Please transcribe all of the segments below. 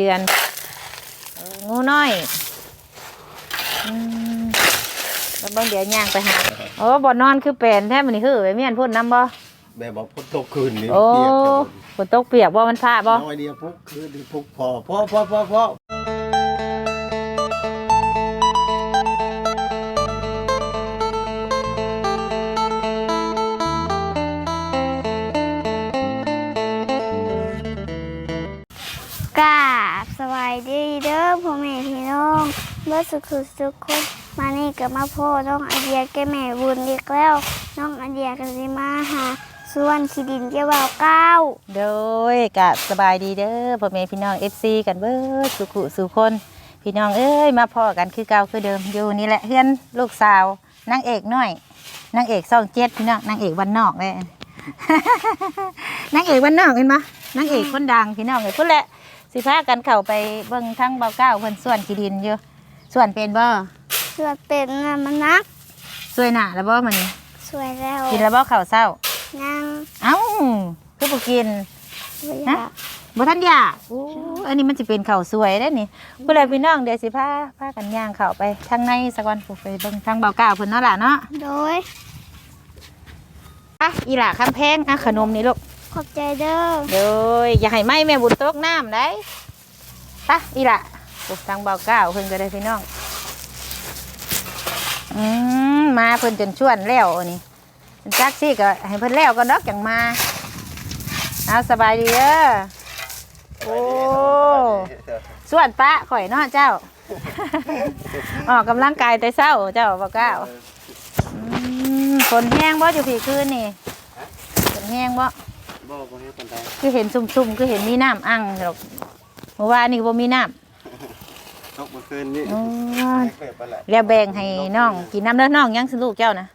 เดือนเอองูน้อยอืมแล้วเบางเดี๋ยวย่างไปหาโอ้บ่นอนคือเป็นแท้มันนี่คือไปเมียนพ่นน้ำบ่แบบบอกพุทตกคืนนี่โอ้เปียกจะฝนตกเปียกบ่มันพาบ่น้อยเดียวพุกคืนนี่พุกพอพอพอพอพอกราบสวัสดีเด้อพ่อแม่พี่น้องเมื่อสุขสุขคนมานี่กับมาพ่อน้องไอเดียแกแม่บุญอีกแล้ว น้องไอเดียก็สิมาหาส่วนขีดินเกี่ยวเก้าโดยกะสบายดีเด้อพ่อแม่พี่น้อง FC กันเบิดสุขุสุขคน พี่น้องเอ้ยมาพ่อกันคือเก่าคือเดิมอยู่นี่แหละเฮือนลูกสาวนางเอกน้อยนางเอกซ่องเจ็ดพี่น้องนางเอกวันนอกเลยนางเอกวันนอกเห็นปะนางเอกคนดังพี่น้องเลยพุ่นแหละ สิพากันเข้าไปเบิ่งทั้งเบาเก้าเพิ่นส่วนขี้ดินอยู่ส่วนเป็นบ่เพื่อเป็นน่ะมันนัก สวยหน้าแล้วบ่มันนี่สวยแล้วกินแล้วบ่ข้าวเช้า นั่งเอ้าคือบ่กินเวฮะลาบ่ทันอยากอู้อันนี้มันสิเป็นข้าวสวยได้นี่พุ่นแหละพี่น้องเดี๋ยวสิพาพากันย่างเข้าไปทางในสักวันปุ๊บไปเบิ่งทางเบาเก้าเพิ่นเนาะล่ะเนาะโดย อะอีหล่าคำแพงอะขนมนี่ลูก ขอบใจเด้อเดยอย่าให้ไหม้แม่บุญตกน้ำได้ปะอีละปุ๊บทางเบาเก้าเพิ่นก็ได้พี่น้อง อืมมาเพิ่นจนชวนแล้วอันนี้จักซี่ก็ให้เพิ่นแล้วก็ดอกจังมาเอาสบายดีเด้อโอ้ชวนปะข่อยเนาะเจ้า ออกกำลังกายแต่เช้าเจ้าบ่กล้าอืมฝนแห้งบ่อยู่ผีคืนนี่ฝนแห้งบ่ บ่บ่ให้ปานใดคือเห็นซุ่มๆคือเห็นมีน้ำอังหรอกเมื่อวานนี่ก็บ่มีน้ตกเมื่อคืนนี่ำโอ้ยเปิดไปแหละแล้วแบ่งให้น้องกินน้ำเด้อน้องยังสิลูกเจ้านะ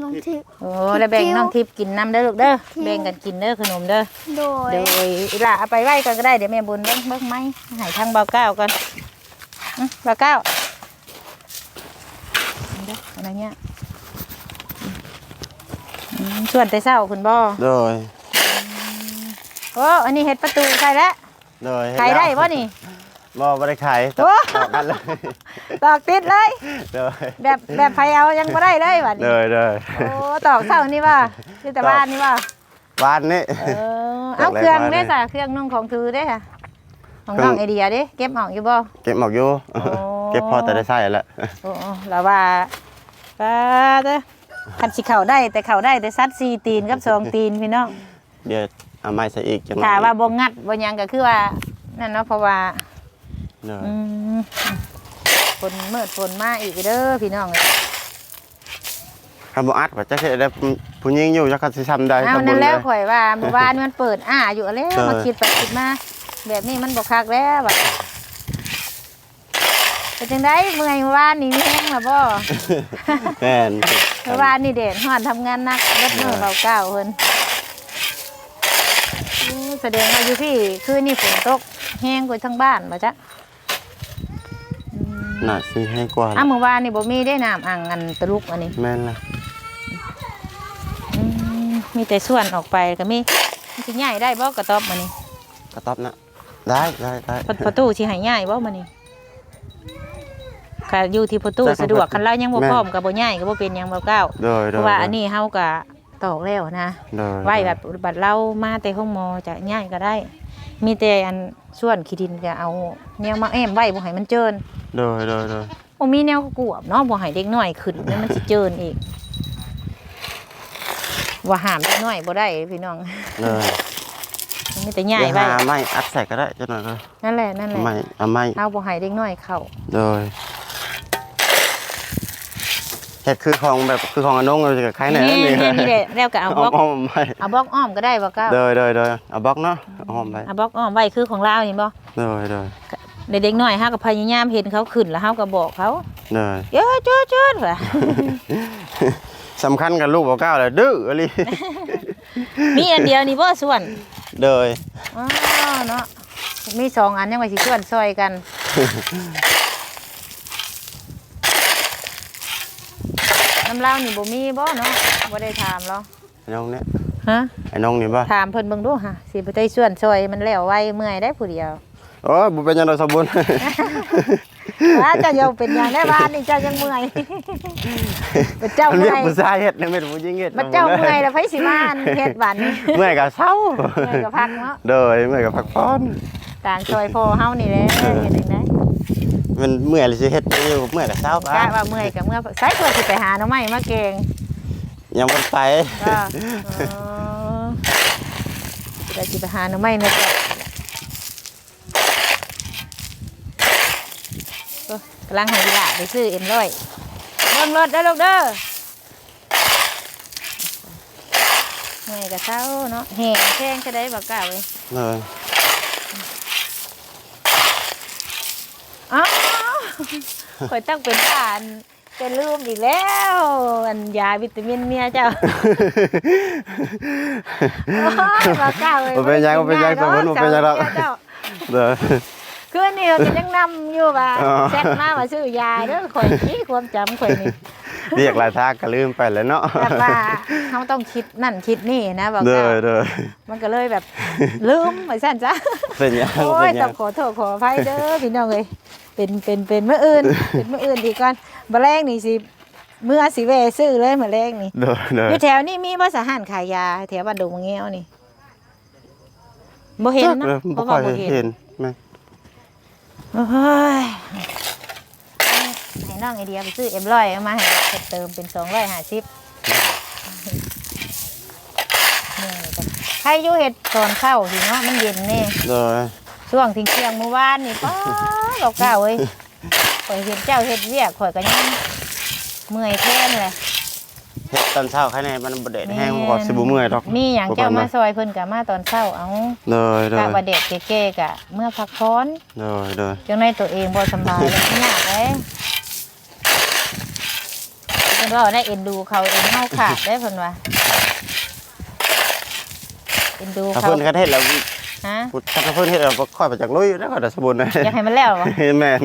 น้องทิพย์โอ้แล้วแบ่งน้องทิพย์กินน้ำเด้อลูกเด้อทิพย์แบ่งกันกินเด้อขนมเด้อโดยเดี๋ยวอีหล่าเอาไปไว้กันก็ได้เดี๋ยวแม่บุญเบิ่งเบิ่งไหมให้ทางเบาเก้าก่อนอื้อเบาเก้าเด้ออะไรเงี้ยอืมชวนแต่เช้าคุณบ่โดย โอ้อันนี้เฮ็ดประตูใครแล้วโดยขายได้บ่นี่บ่บ่ได้ขายโอ้ต่อกันเลยตอกติดเลยโดยแบบแบบไฟเอายังไม่ได้เลยวันโดนี้ยโดยโอ้ตอกเสานี่ว่าที่แต่บ้านนี่ว่าบ้านนี่เออเอาเครื่องได้ค่ะเครื่องนุ่งของถือได้ค่ะของน้องไอเดียเด้เก็บออกอยู่บ่เก็บหมอกอยู่โอ้เก็บพอแต่ได้ใช้แหละโอ้เราว่าป้าเด้อคันสิเข่าได้แต่เข่าได้แต่ซัดซีตีนกับสองตีนพี่น้องเดี๋ยว เอาไม้ใส่อีกจังหน่อยถ้าว่าบ่งัดบ่หยังก็คือว่านั่นเนาะเพราะว่าโดยอืมฝนมืดฝนมาอีกเด้อพี่น้องคำบ่อัดว่าจะเฮ็ดได้ผู้หญิงอยู่จักสิทำได้เอาทำบุนั่ญนเลแล้วยข่อยว่าเมื่อวานมันเปิดอ่าอยู่แล้วเออมาคิดไปคิดมาแบบนี้มันบอกคักแล้วแบบเป็นจังได้เมื่อยเมื่อวานนี่มีแห้งหรอบ่ แม่น เมื่อวานนี่เด่นหอนทำงานหนักรถมือเบาเก้าเพิ่นอู้ แสดงว่าอยู่พี่คืนนี่ฝนตกแห้งกว่าทั้งบ้านบ่จ๊ะอืมน่าสิให้กว่าอ้าวเมื่อวานนี่บ่มีได้น้ำอ่างอันตะลุกอันนี้แม่นล่ะอืมมีแต่ส่วนออกไปก็มีมันสิใหญ่ได้บ่กระต๊อบมันนี่กระต๊อบนะได้ได้ได้พอประตูสิใหายง่ายบ่มันนี่ค่ะอยู่ที่ประตูสะดวกคันเรายังบ่พร้อมก็บ่ง่ายก็บ่เป็นหยังบ่ก้าวโดยเพโดยราะว่าอันนี้เฮาก็ ตอกแล้วนะโดยไว้แบบบัดเรามาแต่ห้องหมอจะง่ายก็ได้ มีแต่อันส่วนขี้ดินจะเอาแนวมาแอมไว้บ่ให้มันเจินโดยโดยโดยบ่มีแนวกวบเนาะบ่ให้เด็กน้อยขึ้นแล้วมันสิเจินอีกว่าห้ามเด็กน้อยบ่ได้พี่น้องโดยมีแต่ง่ายเดี๋ยวไว้หาไม้อัดใส่ก็ได้จังหน่อยก็นั่นแหละนั่นแหละไม้เอาไม้เอาบ่ให้เด็กน้อยเข้าโดย เฮ็ดคือของแบบคือของอนงเลยกับใครเนี่ยนี่นี่นี่แหละแล้วก็เอาบล็อกอ้อมๆไปเอาบล็อกอ้อมก็ได้บ่ก้าวโดยโดยโดยเอาบล็อกเนาะอ้อมไปเอาบล็อกอ้อมไว้คือของลาวนี่บ่โดยโดยเด็กๆน้อยเฮาก็พยายามเห็นเขาขึ้นแล้วเฮาก็บอกเขาโดยเยอะจุดจุดว่ะสำคัญกับลูกบ่ก้าวเลยดื้ออะไรมีอันเดียวนี่บ่ส่วนโดยอ๋อเนาะมีสองอันยังไว้สิส่วนซอยกัน น้ำลาวนี่บ่มีบ่เนาะบ่ได้ถามหรอไอ้น้องเนี่ยฮะ ไอ้น้องนี่ป่ะถามเพิ่นเบิ่งดูฮะสิไปได้ส่วนซอยมันแล้วไวเมื่อยได้ผู้เดียวโอ้ยบ่เป็นหยังดอกสมบูรณ์ ว่าเจ้ายังเป็นอย่างได้บ้านนี่เจ้ายังเมื่อยบัดเจ้ามันเมื่เรียกอยผู้ชายเฮ็ดนะแม่นผู้หญิงเฮ็ดบัดเจ้าเมื่อยแล้วไผสิมาอันเฮ็ดบัดนี้เมื่อยก็เศร้าเมื่อยก็พักเนาะ โดยเมื่อยก็พักผ่อน ต่างซอยพ่อเฮานี่แหละเฮ็ดจังได๋ มันเมื่อยเลยสิเฮ็ดไปอยู่เมื่อยก็เศร้าไปกะว่าเมื่อยก็เมื่อยใส่เพื่อสิไปหาหน่อไม้มาเก่งยังบ่ไปก็เออเดี๋ยวสิไปหาหน่อไม้นะจ๊ะโอ้กำลังให้ดีละไปซื้อเอ็มร้อยเบิ่งรถเด้อลูกเด้อเมื่อยก็เช้าเนาะแห้งแข้งจะได้บ่กล้าเว้ยเลย อ้าว ข่อยต้องเป็นอ่านเป็นลืมอีกแล้ว อันยาวิตามินเมียเจ้าโอ้ยบ่กล้าเว้ยบ่เป็นหยังบ่เป็นหยังสมบูรณ์บ่เป็นหยังดอกเจ้า เด้อ คืนนี้เราก็ยังนำอยู่ว่าอ๋อ แซดมาว่าซื้อยาเด้อข่อยนี่ความจำข่อยนี่เรียกหลายทางก็ลืมไปแล้วเนาะแบบว่าเขาต้องคิดนั่นคิดนี่นะบอกเด้ว่าอเด้อมันก็เลยแบบลืมไปสั่นจ้ะเป็นหยังโอ้เป็ยนหต้ยัองงขอโทษขออภัยเด้อพี่น้องเอ้ย เป็นเป็นเป็นเมื่ออื่น เป็นเมื่ออื่นดีก่อนบ่แรงนี่สิเมื่อสิเวซื้อเลยมื้อแรงนี่เด้อเด้ออยู่แถวนี้มีบ่สถานขายยา แถวบ้านดงมะเงี้ยวนี่บ่เห็นนะเออเพบ่ราะค่ว่าอยบ่เห็นเห็นแม่โอ้ยให้น้องไอเดียไปซื้อเอ็มร้อยเอามาให้เพิ่มเติมเป็นสองร้อยห้าสิบใครอยู่เห็ดตอนเข้าสิเนาะมันเย็นแน่เด้อ ช่วงทิ้งเที่ยงเมื่อวานนี่ป้าเราเก่าเว้ยข่อยเห็นเจ้าเห็ดเวียกข่อยก็ยังเมื่อยแทนเลยเฮ็ดตอนเช้าแค่นี้มันบ่ได้แห้งบ่สิบ่เมื่อยดอกมีอย่างเจ้ามาซอยเพิ่นกับมาตอนเช้าเอาเด้อเด้กะอว่าเด็กเก๋ๆกะเมื่อพักร้อนเด้อเด้อจังในตัวเองบ่สำบายเลยยากเลยเพิ่นว่าได้เอ็นดูเขาเอ็นเฮาขาดได้เพิ่นว่าเอ็นดูถ้าเขาเพิ่นก็เฮ็ดแล้ว ฮะพุทธเพิ่นเฮ็ดแล้วบ่ค่อยไปจากลุยแล้วก็ได้สมบูรณ์นะอยากให้มันแล้วบ่แม่น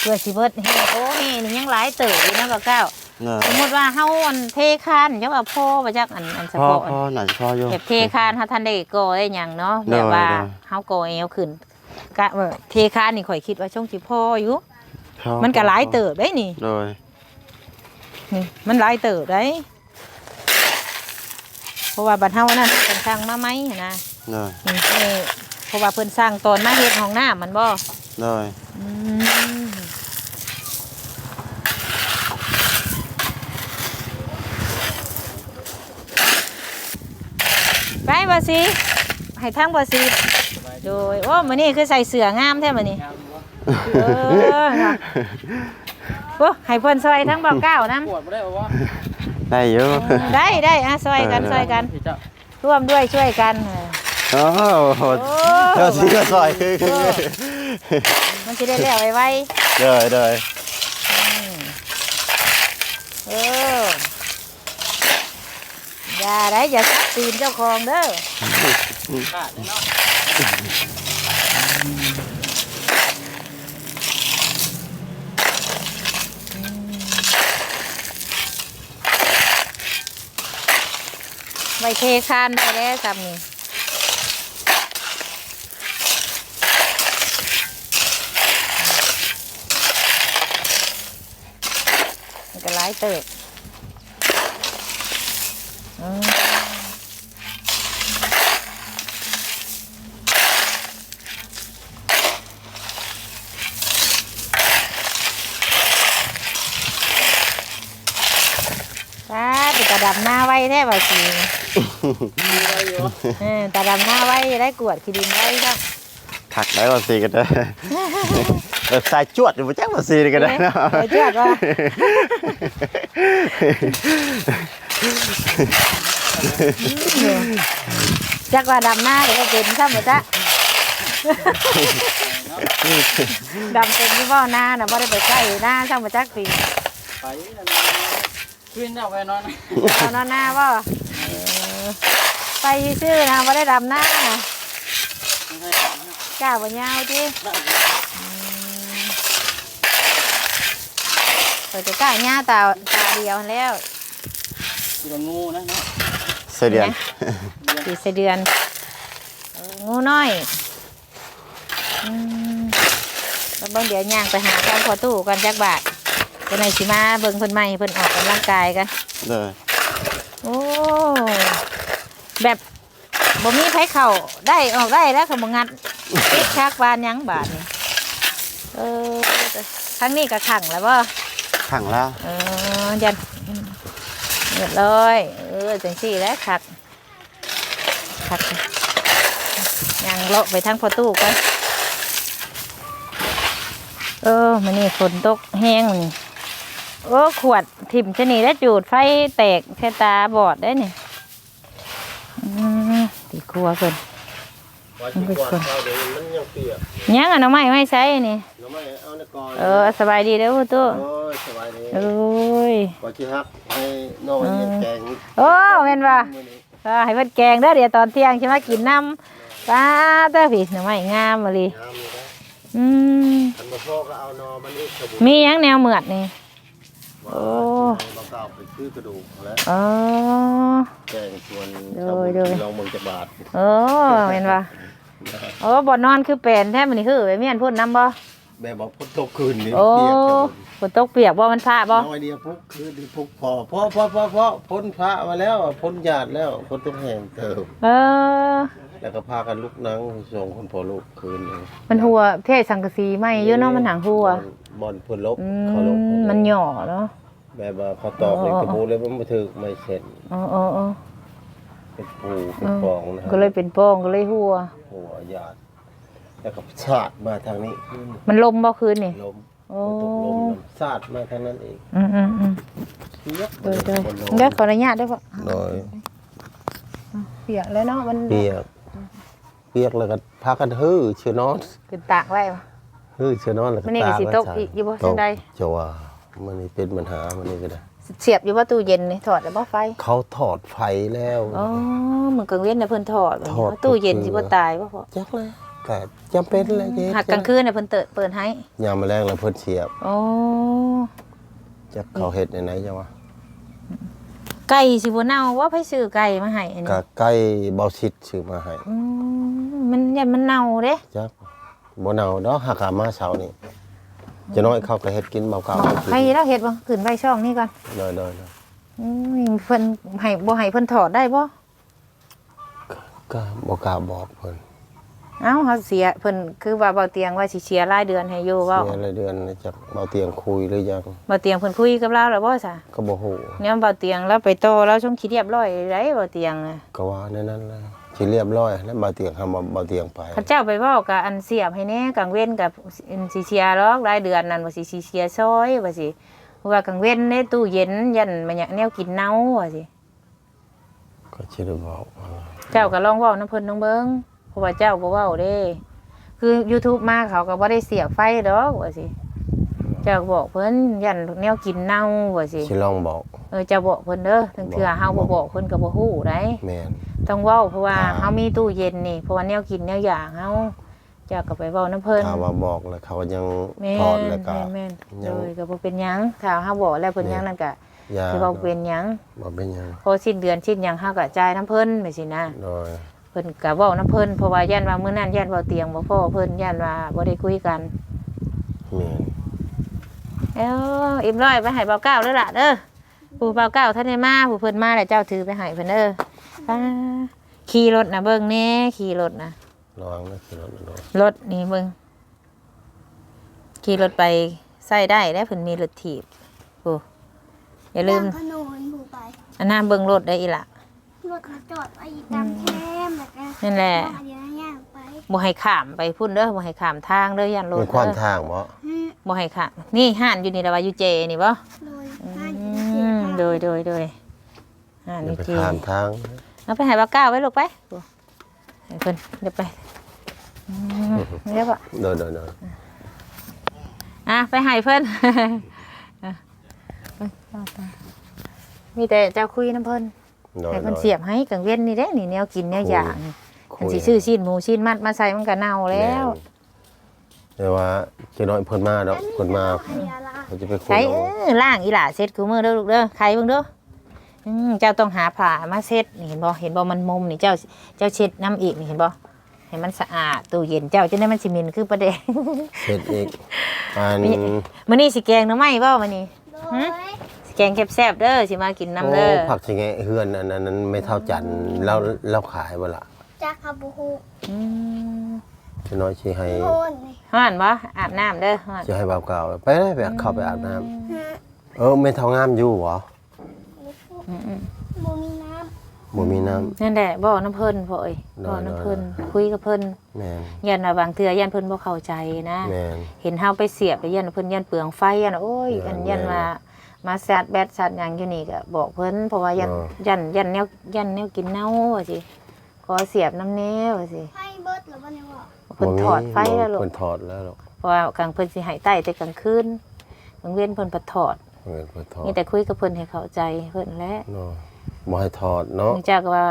เพื่อสิเบิดเฮ็ดโอ้แม่นี่ยังหลายเติบอยู่นะบ่าวเก้าเด้อสมมุติว่าเฮาอันเทคานจังว่าพ่อบ่จักอันอันเฉพอพาะพอน่าจะพออยู่แบบเทคานเฮาทันได้ก่อได้หยังเนาะได้แบบว่าได้เฮาก่อเอวขึ้นกะเออเทคานนี่ข่อยคิดว่าช่วงสิพออยู่พอมันก็หลายเติบได้นี่โดยนี่มันหลายเติบได้เพ ราะว่าบัดเฮานั่นเพิ่นสร้างมาไหมหั้นนะโดยนี่นี่เพราะว่าเพิ่นสร้างตอนมาเฮ็ดห้องน้ำมันบ่โดยอืมไปบ่สิให้ทางบ่สิโดยโอ้มื้อนี้คือใส่เสื้องามแท้มื้อนี้เออค่ะโอ้ให้เพิ่นซอยทั้งบ่เก้านํ ปวดไม่ได้ป่าวะ ได้อยู่ได้ได้อะซอยกันซอยกัน พี่เจ้าร่วมด้วยช่วยกันเออโอ้โหโอ้เจ้าสิก็ซอยคือคือมันจะได้แล้วไวเด้อเด้อๆเอออย่าได้อย่าซักตีนเจ้าของเด้อ ขาดเนาะ ไว้เทคานได้แล้วซ้ำนี่มันก็หลายเติบอืมป้าติตา ดำหน้าไว้แท้บ่สิมีอะไรอยู่เออตาดำหน้าไว้ได้กวดขี้ดินไว้ครับถักได้ว่าสิก็ได้แบบสายจวดอยู่บ่จักว่าสิก็ได้เนาะเออจวดว่าจักว่าดำหน้าเดี๋ยวก็เป็นซ้ำหมดจ้ะดำเป็นที่บ่อหน้าน่ะบ่ได้ไปใกล้หน้าซ้ำหมดจักปีไปนั่น ขึ้นเอาไปนอนเอานอนหน้าบ่เออไปชื่อๆนะบ่ได้ดำหน้าน่ะกล้าบ่ยาวจิเปิดจะกล้าหน้าตาตาเดียวแล้วคืองูนะเนาะเสยเดือนปีไส้เดือนเอองูน้อยอืมแล้วเบิ่งเดี๋ยวย่างไปหาข้าวพอตู้กันจักบาท จะไหนสิมาเบิ่งเพิ่นใหม่เพิ่นออกกำลังกายกัน เลยโอ้ แบบบ่มีไผเข้าได้ออกได้แล้วก็บ่งัดติดชักบานหยังบาทนี่เออครั้งนี้ก็ขังแล้วบ่ ขังแล้วเออยันอืมเรียบร้อย เออจังสี่แล้วขัดขัดยังเลาะไปทางประตูกันเออมันนี่ฝนตกแห้งมันนี่ โอ้ขวดถิ่มชะนีแล้วจูดไฟแตกแค่ตาบอดได้เนี่ยอืมตีครัวเพิ่นว่าสิกวาดเข้าเดี๋ยวมันยังเปียกยังอะน้องไม้ไม่ใช้นี่น้ำไม่เอาในก่อนเออสบายดีเด้อพ่อตู้โอ้ยสบายดีโอ้ยว่าสิฮักให้น้องไอ้เย็นแกงโอ้เห็นป่ะมื้อนี้ก็ให้เพิ่นแกงเด้อเดี๋ยวตอนเที่ยงใช่ไหมกินน้ำปลาเด้อพี่หน่อไม้งามมาเลยน้ำนี่นะอืมคันบ่พอก็เอานอมันอีกสบู่มีหยังแนวเหมือดนี่ โอ้เราก็เอาไปซื้อกระดูกแล้วอ๋อ แกงชวนโดยโดยลองเบิ่งจักบาทโอ้เห็นป่ะโอ้บ่นอนคือเป็นแท้มันนี่คือไปเมียนพ่นน้ำบ่แม่บอกพ้นตกคืนนี้โอ้เปียกจังฝนตกเปียกบ่มันพระบ่น้อยเดียวพุกคืนนี้พุกพอพอพอพอพอพ้นพระมาแล้วพ้นญาติแล้วพ้นทุกแห่งเติมเออ แล้วก็พากันลุกนั่งส่งคนพอลูกคืนนี้มันหัวเทศสังกะสีไหมเยอะเนาะมันหางหัวบอลเพิ่นลบอืเขาลบมมันหย่อเนาะ แบบว่าเขาตอกในกระปูเลยมันมาถึกไม่เสร็จอ๋ออ๋ออ๋อเป็นปูเป็นฟองนะครัก็เลยเป็นโป้งก็เลยหัว หัวญาติแล้วก็ชาดมาทางนี้ขึ้นมันลมบ่คืนนี่ ลมโอ้ตกลมชาดมาทางนั้นเองอืมอืมอืมเปียกโดยโดยคนนเดี๋ยวอนขออนุญาตได้ปะโดยเปียกแล้วเนาะมัน เปียกเปียกแล้วก็พากันฮื้อเชื่อนอนขึ้นตากไว้ปะฮื้อเชื่อนอนแล้วก็มันนี่ก็สิตกอีกอยู่บ่จังใดจะว่ามันนี่เป็นปัญหามันนี่ก็ได้เสียบอยู่ว่าตู้เย็นนี่ถอดแล้วบ่ไฟ เขาถอดไฟแล้วอ๋อมึงกังเว้นน่ะเพิ่นถอดถอดตู้เย็นสิบ่ตายบ่พอจักเลยแต่จำเป็นเลยเจ๊หักกลางคืนน่ะเพิ่นเติดเปิดให้ยามมาแรงแล้วเพิ่นเสียบโอ้จักเขาเฮ็ดในไหนจังวะไก่สิบ่เน่าว่าไผซื้อไก่มาให้อันนี้ก็ใกล้เบาชิดซื้อมาให้อื มมันยันมันเน่าเด้จักบ่เนาดอกหากามาเช้านี่จะน้อยเขาก็เฮ็ดกินเบาเก่าใครแล้วเฮ็ดบ่ขึ้นไว้ช่องนี้ก่อนเด้อเด้อเด้ออืมเพิ่นให้บ่ให้เพิ่นถอดได้บ่ก็บ่กล้าบอกเพิ่นเอ้าเฮาเสียเพิ่นคือว่าเบาเตียงว่าสิเสียรายเดือนให้อยู่เว้าเสียรายเดือนจักเบาเตียงคุยหรือยังเบาเตียงเพิ่นคุยกับเราแล้วบ่ซะก็บ่ฮู้เนี่ยเบาเตียงแล้วไปโตแล้วช่วงคิดเรียบร้อยไรเบาเตียงน่ะก็ว่าในนั้นแหละ สิเรียบร้อยแล้วเบาเตียงทำเบาเตียงไปเขาเจ้าไปเว้ากับอันเสียบให้แน่กังเว้นกับอันสิเชียรอกรายเดือนนั่นว่าสิสิเชียซอยว่าสิเพราะว่ากังเว้นในตู้เย็นยันมันอยากแนวกินเน่าว่าสิก็สิได้บอกว่าเจ้าก็ลองเว้าน้ำเพิ่นน้องเบิ่งเพราะว่าเจ้าบ่เว้าเด้ คือ YouTube มาเขาก็บ่ได้เสียบไฟดอกว่าสิเจ้าก็บอกเพิ่นยันแนวกินเน่าว่าสิสิลองบอกเออเจ้าบอกเพิ่นเด้อถึงเทื่อเฮาบ่บอกเพิ่นก็บ่ฮู้ได้แม่น ต้องเว้าเพราะว่าครับเฮามีตู้เย็นนี่ เพราะว่าแนวกินแนวอย่างเฮาเจ้าก็ไปเว้าน้ำเพิ่นถ้าว่าบอกแล้วเขายังแม่ถอดนแล้วก็ แม่นยัๆงโดยก็บ่เป็นหยังถ้าเฮาบอกแล้วเพิ่นหยังนั่นก็ยาสิบ่เป็นหยังบ่เป็นหยังพอสิ้นเดือนสิ้นหยังเฮาก็จ่ายน้ำเพิ่นไปสินะ โดยเพิ่นก็เว้าน้ำเพิ่นเพราะว่าย่านว่ามื้อนั้นย่านเว้าเตียงบ่พอเพิ่นย่านว่าบ่ได้คุยกัน แม่นเอ้าอิ่มร้อยไปให้เบาเก้าเด้อล่ะเด้อผู้เบาเก้าท่านได้มาผู้เพิ่นมาแล้วเจ้าถือไปให้เพิ่นเด้อ ป้าขี่รถนะเบิ่งแหน่ขี่รถนะระวังนะสิรถนะโดยรถนี่เบิ่งขี่รถไปใส่ได้แล้วเพิ่นมีรถถีบโอ้อย่าลืมขนนผูไปอันน้าเบิ่งรถได้อีหละรถเขาจอดไว้ตามแคมแล้วก็นั่นแหละน้องอันเดียวย่างไปบ่ให้ข้ามไปพุ่นเด้อบ่ให้ข้ามทางเด้อย่านรถมีเด้ความอทางบ่ฮึบ่ให้ข้ามนี่ห้านอยู่นี่ละว่าอยู่เจนี่บ่โดยอืห้าอยู่มเจ็ดโดยโดยโดยห้านออย่ายู่ไปเจ ข้ามทาง เอาไปให้บ่าวก้าวไว้ลูกไปโอ้ให้เพิ่นเดี๋ยวไปอืมเดี๋ยวบ่โดยโดยโดยอะไปให้เพิ่นอะไปต่อไปมีแต่เจ้าคุยน้ำเพิ่นโดยให้โดเพิ่นยเสียบให้กังเว้นนี่เด้นี่แนวกินแนวอย่างนี่คุมันยสิชื่อชิ้นหมูชิ้นมัดมาใส่มันก็เน่าแล้วแต่ว่าจะน้อยเพิ่นมาดอกเพิ่นมาอันเดียวละเขาจะไปคุยใช้เอาเออล่างอีหล่าเซ็ตคือมือเด้อลูกเด้อใครเบิ่งเด้อ อืมเจ้าต้องหาผ้ามาเช็ดนี่เห็นบ่เห็นบ่มันมุมนี่เจ้าเจ้าเช็ดน้ำอีกนี่เห็นบ่ให้มันสะอาดตู้เย็นเจ้าจะได้มันสิเหมินคือประเดงเฮ็ดอีกอันมื้อนี้สิแกงหน่อไม้บ่มื้อนี้ โดหืยมสิแกงแซ่บๆเด้อสิมากินน้ำโอ้เด้อผักสิไงเฮือนอันนั้นไม่เท่าจันแล้วแล้วขายบ่ล่ะจากคาบูฮูอืมจะน้อยสิให้โอนนี่ฮ้อนบ่อาบน้ำเด้อฮ้อนสิให้บ่าวเก่าไปเลยไปเข้าไปอาบน้ำเออไม่เท่างามอยู่หรอ อืมบ่มีน้บ่มีน้ำๆนั่นแหละบ่น้ำเพิ่นพ่อเอ้ยบ่น้ำเพิ่นคุยกับเพิ่นแม่นยันว่าบางเทื่อยันเพิ่นบ่เข้าใจนะ แม่น เห็นเฮาไปเสียบแล้วยันเพิ่นยันเปลืองไฟยันโอ้ยเอออันยันแม่นว่ามาซัดแบตซัดหยังอยู่นี่ก็บอกเพิ่นเพราะว่ายันเออยันยันแนวยันแนวกินเน่าว่าสิขอเสียบน้ำแนวว่าสิำไฟเบิดหรือว่าเนี่ยว่าเพิ่นถอดไฟแล้วลูก เพิ่นถอดแล้วลูกเพราะว่ากลางเพิ่นสิให้ใต้แต่กลางคืนกลางเว้นเพิ่นบ่ถอด เพิ่นเพิ่นถอดมีแต่คุยกับเพิ่นให้เข้าใจเพิ่นแหละเนาะบ่ให้ถอดเนาะเนื่องจากว่า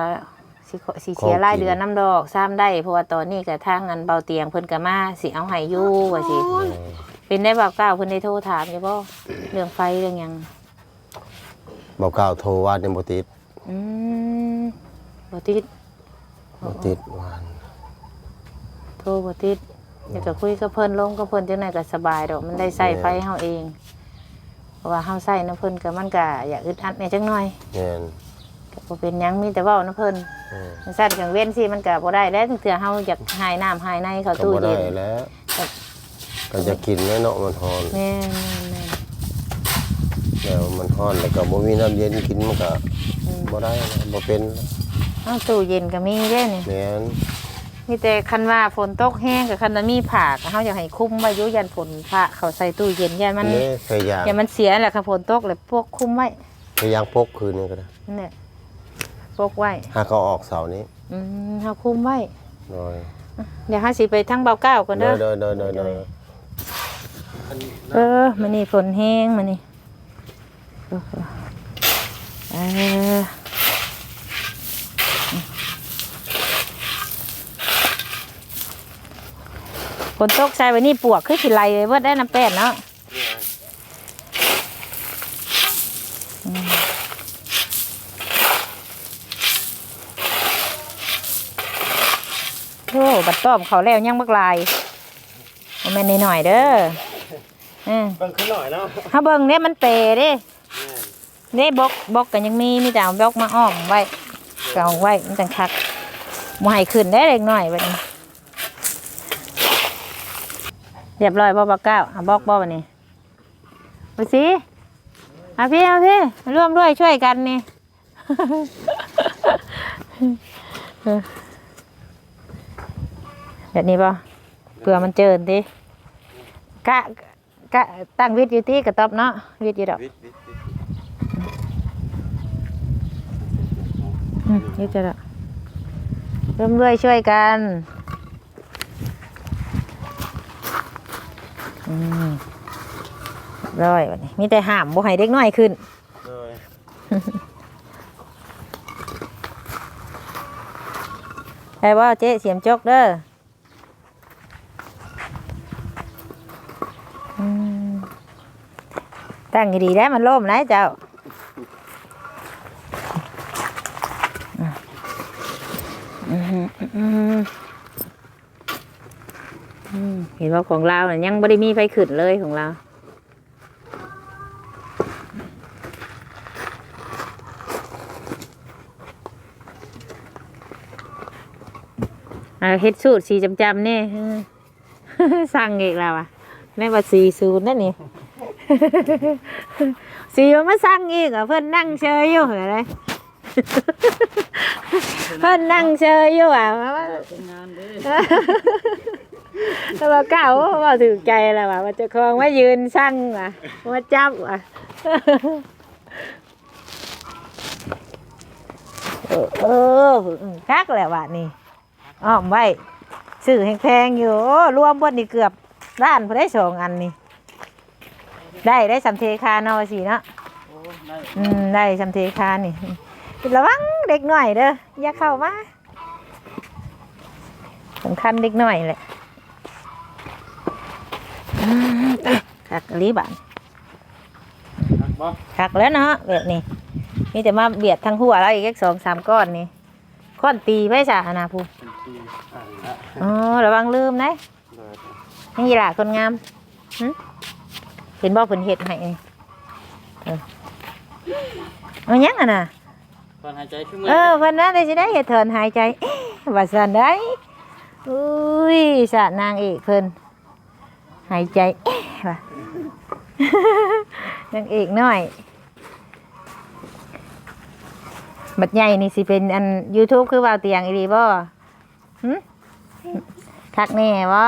สิขอสิเสียของกินรายเดือนน้ำดอกซ้ำได้เพราะว่าตอนนี้ก็ทางอันเบาเตียงเพิ่นก็มาสิเอาให้อยู่ว่าสิเออเป็นได้บอกกล่าวเพิ่นได้โทรถามอยู่บ่เรื่องไฟเรื่องหยังบ่าวเก่าโทรว่าเนี่ยบ่ติดอืมบ่ติดบ่ติดวานโทรบ่ติดอยากจะคุยกับเพิ่นลงกับเพิ่นจังไดก็สบายดอกมันได้ใส่ไฟเฮาเองเพ ราะว่าเฮาใส่น้ำเพิ่นก็มันก็อยากอึดอัดแหน่จังหน่อยแม่นก็บ่เป็นหยังมีแต่เว้าน้ำเพิ่นเออมันสั่นกลางเว้นสิมันก็บ่ได้แล้วเทื่อเฮาอยากหายน้ำหายในเข้าก็ตู้บ่ได้เย็นแล้วครับ ก็จะกินแน่เนาะมันฮ้อนแม่นแม่นแล้วมันฮ้อนแล้วก็บ่มีน้ำเย็นกินมันก็อืมบ่ได้นะบ่เป็นนะเอ้าตู้เย็นก็มีเด้นี่แม่น มีแต่คันว่าฝนตกแห้งกับคันว่ามีผ้าก็เฮาอยากให้คุ้มไว้อยู่ยันฝนผ้าเขาใส่ตู้เย็นยันมันนี่พยายามยันมันเสียแหละค่ะฝนตกเลยพวกคุ้มไว้พยายามพกคืนนี้ก็ได้นั่นแหละพกไว้หาเขาออกเสาร์นี้อืมเฮาคุ้มไว้ โดยเดี๋ยวเฮาสิไปทั้งเบาเก้าก่อนโดเด้ยอโดยโดยโดยโดยเออมื้อนี้ฝนแห้งมื้อนี้เออเออ ฝนตกใส่ไว้นี่ปวกคือสิไหลเลยเบิดได้น้ำแป้นเนาะโอ้บัดต้อมเขาแล้วยังบักลายบ่แม่นนิดหน่อยๆเด้อเออเบิ่งขึ้นหน่อยเนาะเฮาเบิ่งเด้มันเปเด้เด้บกบกก็ยังมีมีแต่เอาบกมาอ้อมไว้ก็เอาไว้มันจังคักบ่ให้ขึ้นได้เล็กน้อยบัดนี้ เรียบร้อยบ่บักเก้าเอาบอกบ่บัดนี้ไปสิเอาพี่เอาพี่มาร่วมด้วยช่วยกันนี่แบบนี้ป่ะเผื่อมันเจินทีกะกะตั้งวิทย์อยู่ที่กระต๊อบเนาะวิทย์อยู่ดอกอืมวิทย์อยู่ดอกร่วมด้วยช่วยกัน อืมเรียบร้อยวันนี้มีแต่ห้ามบ่ให้เด็กน้อยขึ้น โดยได้บ่เจ๊เสียมจกเด้ออืมตั้งให้ดีแล้วมันล่มนะเจ้าอืมอืมอืมอืม เห็นว่าของเราเนี่ยยังไม่ได้มีไฟขึ้นเลยของเราอ่าเฮ็ดสูตรสีจำจำๆนี่สั่งอีกแล้วอะแม่ว่าสีศูนย์นั่นนี่สีมันมาสั่งอีกอะเพิ่อนนั่งเชยอยู่เหรอไรเพิ่อนนั่งเชยอยู่อะ แล้วว่าเก่าว่าถือใจแล้วว่ะว่าจะคลองมายืนสั่งว่ะมาจับว่ะเออเออคักแหละว่ะนี่อ้อมไว้ซื้อแพงๆอยู่รวมบนนี่เกือบล้านพอได้สองอันนี่ได้ได้สำเทคานาะสิเนาะอ้ได้อืมได้สำเทคานี่ระวังเด็กหน่อยเด้ออย่าเข้ามาสำคัญเด็กหน่อยแหละ คักอีหลีบานบ่คักแล้วเนาะแบบนี้ มีแต่มาเบียดทั้งหัวแล้วอีกแค่สองสามก้อนนี่ก้อนตีไว้จ้ะอนาภูอ๋อระวังลืมนะนี่ยีหล่ะคนงามหึเห็นบ่เพิ่นเฮ็ดให้นี่เออเอาหยังอะน่ะตอนหายใจขึ้นมือเออเพิ่นนั้นได้สิได้เฮ็ดเถินหายใจเอ๊ะว่าซั่นได้อุ้ยสะนางเอกเพิ่น หายใจเอ๊ะว่ะนางเอกน้อย บัดใหญ่นี่สิเป็นอัน YouTube คือว่าวเตียงอีหลีบ่หึคักแน่บ่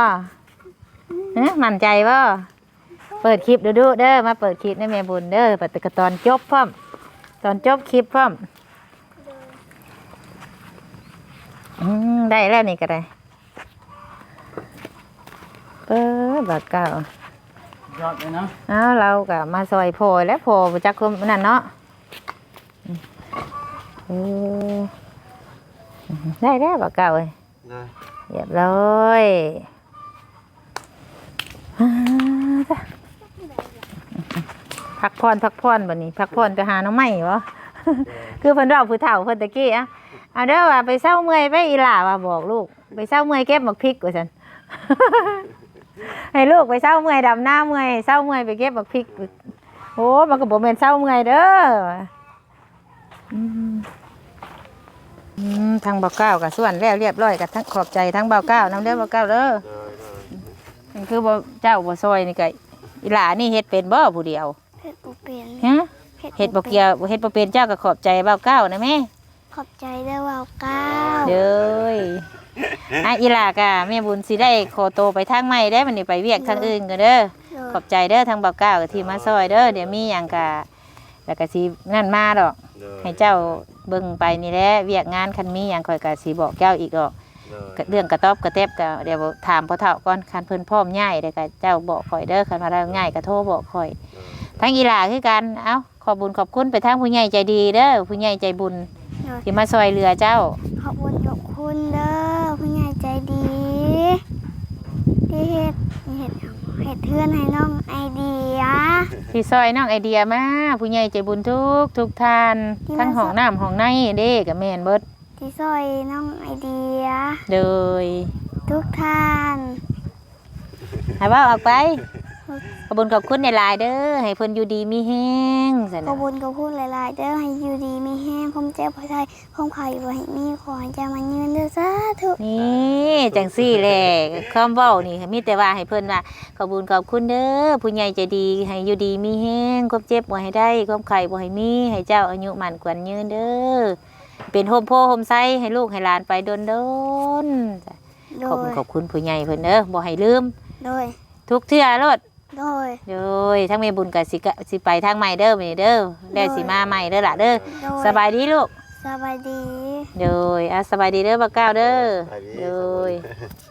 ฮะมั่นใจบ่เปิดคลิปดูดูเด้อมาเปิดคลิปในแม่บุญเด้อเปิดต่ก็ตอนจบพร้อม ตอนจบคลิปพร้อม อืมได้แล้วนี่ก็ได้ เปิดบักเก่ายอดเลยเนาะเอาเราก็มาซอยโพยแล้วโพบ่จักคุมนั่นเนาะอืมเออได้แล้วบักเก่าเลยได้เรียบร้อยอ่าจ้ะพักพรพักพรบัดนี้พักพรไปหาน้องใหม่บ่คือเพิ่นเราผู้เฒ่าเพิ่นตะกี้อะเอาเด้อว่าไปเศร้าเมื่อยไปอีหล่าว่าบอกลูก ไปเศร้าเมื่อยเก็บหมกพริกว่าซั่น ให้ลูกไปเศร้าเมื่อยดำหน้าเมื่อยเศร้าเมื่อยไปเก็บหมกพริกโอ้มันก็บ่แม่นเศร้าเมื่อยเด้ออืมอืมทางเบาเก้ากับส่วนแล้วเรียบร้อยกับทั้งขอบใจทั้งเบาเก้านำเด้อเบาเก้าเด้อได้ได้นี่คือบ่เจ้าบ่ซอยนี่ก็อีหล่านี่เฮ็ดเป็นบ่ผู้เดียวเฮ็ดบ่เป็นฮะเฮ็ดบ่เกี่ยวเฮ็ดบ่เป็นเจ้าก็ขอบใจเบาเก้านะแม่ขอบใจเด้อว่าวก้าวเด้ย อะอีหล่ากะแม่บุญสิได้ขอโตวไปทางใหม่ได้อมันนี่ไปเวียกทางอื่นก็เด้อโดขอยบใจเด้อทางเบาเก้าที่มาซอยเด้อเดี๋ยวมีหยังกะแล้วก็สินั่นมาดอกได้ให้เจ้าเบิ่งไปนี่แหละเวียกงานคันมีหยังข่อยก็สิบอกเจ้าอีกดอกได้ก็เรื่องกระต๊อบกระแตบก็เดี๋ยวถามพ่อเฒ่าก่อนคันเพิ่นพร้อมย้ายเดี๋ยวก็เจ้าบอกข่อยเด้อคันว่าเราง่ายก็โทรบอกข่อย ทั้งอีหลาคือกันเอ้าขอบุญขอบคุณไปทางผู้ใหญ่ใจดีเด้อผู้ใหญ่ใจบุญที่มาซอยเรือเจ้า ขอบคุณขอบคุณเด้อผู้ใหญ่ใจ ดีที่เฮ็ดเฮ็ดเฮ็ดเทือนให้น้องไอเดียที่ซอยน้องไอเดียมาผู้ใหญ่ใจบุญทุกทุกท่านที่มาทั้งห้องน้ำห้องในเด้กับแม่นเบิดที่ซอยน้องไอเดียเลยทุกท่านให้เว่าออกไป ขอบุญขอบคุณในลายๆเด้อให้เพิ่นอยู่ดีมีแห้งสันขอนะบุญขอบคุณหลายๆเด้อให้อยู่ดีมีแห้งคมเจ็บพอไทยคมไข่บ่ให้มีขอให้จะมายืนเด้อสาธุ นี่จังซี่แหละคำเว้านี่มีแต่ว่าให้เพิ่นว่าขอบุญขอบคุณเด้อผู้ใหญ่ใจดีให้อยู่ดีมีแห้งความเจ็บบ่ให้ได้ความไข้บ่ให้มีให้เจ้าอายุมันขวัญยืนเด้อเป็นโฮมโพโฮมไซให้ลูกให้หลานไปโดนๆจ้ะโดขอบคุณขอบคุณผู้ใหญ่เพิ่นเด้อบ่ให้ลืม โดยทุกเทื่อรถ โดย โดยทั้งแม่บุญกับสิกะสิไปทางใหม่เด้อมื้อนี้เด้อแล้วสิมาใหม่เด้อล่ะเด้อโดย สบายดีลูกสบายดี โดยอะสบายดีเด้อบ่าวก้าวเด้อไปดีโดยสบายดี